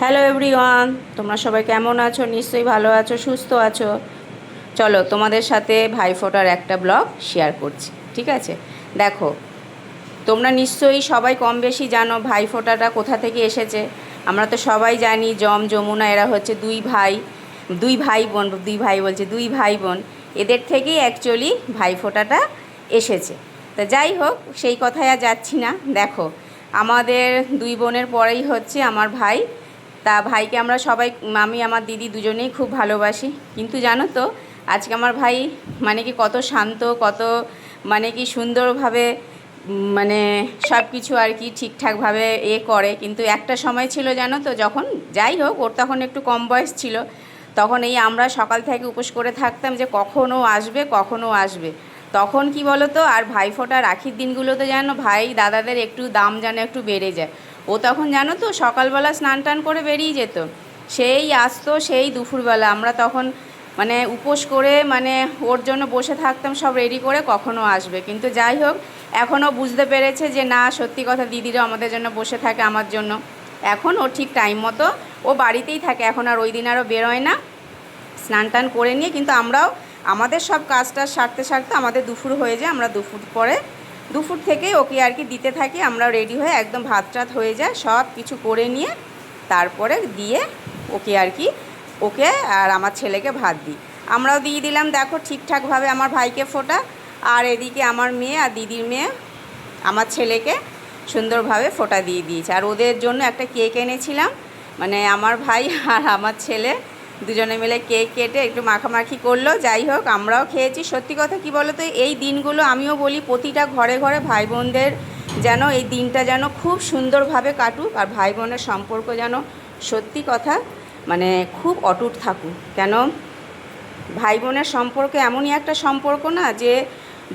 Hello everyone তোমরা সবাই কেমন আছো? নিশ্চয়ই ভালো আছো, সুস্থ আছো? চলো, তোমাদের সাথে ভাইফোঁটার একটা ব্লগ শেয়ার করছি, ঠিক আছে? দেখো, তোমরা নিশ্চয়ই সবাই কম বেশি জানো ভাইফোঁটাটা কোথা থেকে এসেছে। আমরা তো সবাই জানি জম, যমুনা, এরা হচ্ছে দুই ভাই দুই ভাই বোন, দুই ভাই বলছে, দুই ভাই বোন। এদের থেকেই অ্যাকচুয়ালি ভাইফোঁটাটা এসেছে। তা যাই হোক, সেই কথায় আর যাচ্ছি না। দেখো, আমাদের দুই বোনের পরেই হচ্ছে আমার ভাই তা ভাইকে আমরা সবাই আমি আমার দিদি দুজনেই খুব ভালোবাসি। কিন্তু জানো তো, আজকে আমার ভাই মানে কি কত শান্ত, কত মানে কি সুন্দরভাবে মানে সব কিছু আর কি ঠিকঠাকভাবে এ করে। কিন্তু একটা সময় ছিল জানো তো, যখন যাই হোক, ওর তখন একটু কম বয়স ছিল। তখন এই আমরা সকাল থেকে উপোস করে থাকতাম যে কখনও আসবে কখনও আসবে। তখন কি বলো তো, আর ভাইফোঁটা রাখির দিনগুলোতে যেন ভাই, দাদাদের একটু দাম যেন একটু বেড়ে যায়। ও তখন জানো তো সকালবেলা স্নান টান করে বেরিয়ে যেত। সেই আসতো সেই দুপুরবেলা। আমরা তখন মানে উপোস করে মানে ওর জন্য বসে থাকতাম, সব রেডি করে কখনো আসবে। কিন্তু যাই হোক এখনও বুঝতে পেরেছে যে না, সত্যি কথা দিদিরা আমাদের জন্য বসে থাকে আমার জন্য। এখন ও ঠিক টাইম মতো ও বাড়িতেই থাকে। এখন আর ওই দিন আরও বেরোয় না। স্নান টান করে নিয়ে, কিন্তু আমরাও, আমাদের সব কাজটা সারতে সারতে আমাদের দুপুর হয়ে যায়। আমরা দুপুর পরে দুপুর থেকেই ওকে আর কি দিতে থাকি। আমরা রেডি হয়ে একদম ভাত টাত হয়ে যায়, সব কিছু করে নিয়ে তারপরে দিয়ে ওকে আর কি, ওকে আর আমার ছেলেকে ভাত দিই। আমরাও দিয়ে দিলাম, দেখো ঠিকঠাকভাবে আমার ভাইকে ফোটা, আর এদিকে আমার মেয়ে আর দিদির মেয়ে আমার ছেলেকে সুন্দরভাবে ফোটা দিয়ে দিয়েছে। আর ওদের জন্য একটা কেক এনেছিলাম মানে আমার ভাই আর আমার ছেলে দুজনে মিলে কেক কেটে একটু মাখামাখি করল, যাই হোক, আমরাও খেয়েছি। সত্যি কথা কি বলো তো এই দিনগুলো আমিও বলি প্রতিটা ঘরে ঘরে ভাই বোনদের যেন এই দিনটা যেন খুব সুন্দরভাবে কাটুক আর ভাই বোনের সম্পর্ক যেন সত্যি কথা মানে খুব অটুট থাকুক। কেন? ভাই বোনের সম্পর্ক এমনই একটা সম্পর্ক না যে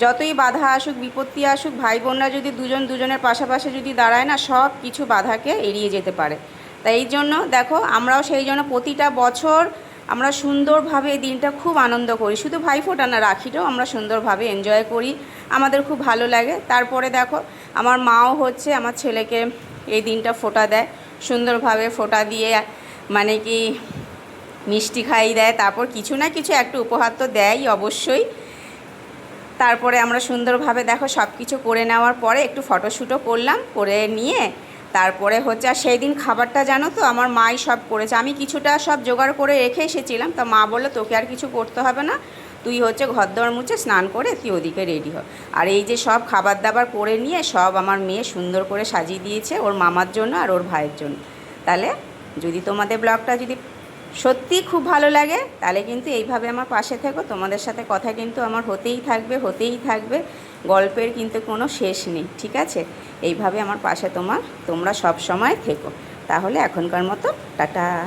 যতই বাধা আসুক, বিপত্তি আসুক ভাই বোনরা যদি দুজন দুজনের পাশাপাশি যদি দাঁড়ায় না সব কিছু বাধাকে এড়িয়ে যেতে পারে। তাই এই জন্য দেখো, আমরাও সেই জন্য প্রতিটা বছর আমরা সুন্দরভাবে এই দিনটা খুব আনন্দ করি। শুধু ভাইফোঁটা না, রাখিটাও আমরা সুন্দরভাবে এনজয় করি। আমাদের খুব ভালো লাগে। তারপরে দেখো, আমার মাও হচ্ছে, আমার ছেলেকে এই দিনটা ফোঁটা দেয়। সুন্দরভাবে ফোঁটা দিয়ে মানে কি, মিষ্টি খাইয়ে দেয়। তারপর কিছু না কিছু একটা উপহার তো দেয়ই অবশ্যই। তারপরে আমরা সুন্দরভাবে দেখো সব কিছু করে নেওয়ার পরে একটু ফটোশ্যুটও করলাম, করে নিয়ে তারপরে হচ্ছে, আর সেই দিন খাবারটা জানো তো, আমার মাই সব করেছে। আমি কিছুটা সব জোগাড় করে রেখে এসেছিলাম, তা মা বলল, তোকে আর কিছু করতে হবে না। তুই হচ্ছে ঘর দর মুছে স্নান করে তুই ওদিকে রেডি হ। আর এই যে সব খাবার দাবার করে নিয়ে সব আমার মেয়ে সুন্দর করে সাজিয়ে দিয়েছে, ওর মামার জন্য আর ওর ভাইয়ের জন্য। তাহলে যদি তোমাদের ব্লগটা যদি সত্যি খুব ভালো লাগে। তাহলে কিন্তু এইভাবে আমার পাশে থেকো। তোমাদের সাথে কথা কিন্তু আমার হতেই থাকবে হতেই থাকবে। গল্পের কিন্তু কোনো শেষ নেই, ঠিক আছে? এইভাবে আমার পাশে তোমার, তোমরা সব সময় থেকো। তাহলে এখনকার মতো, টাটা।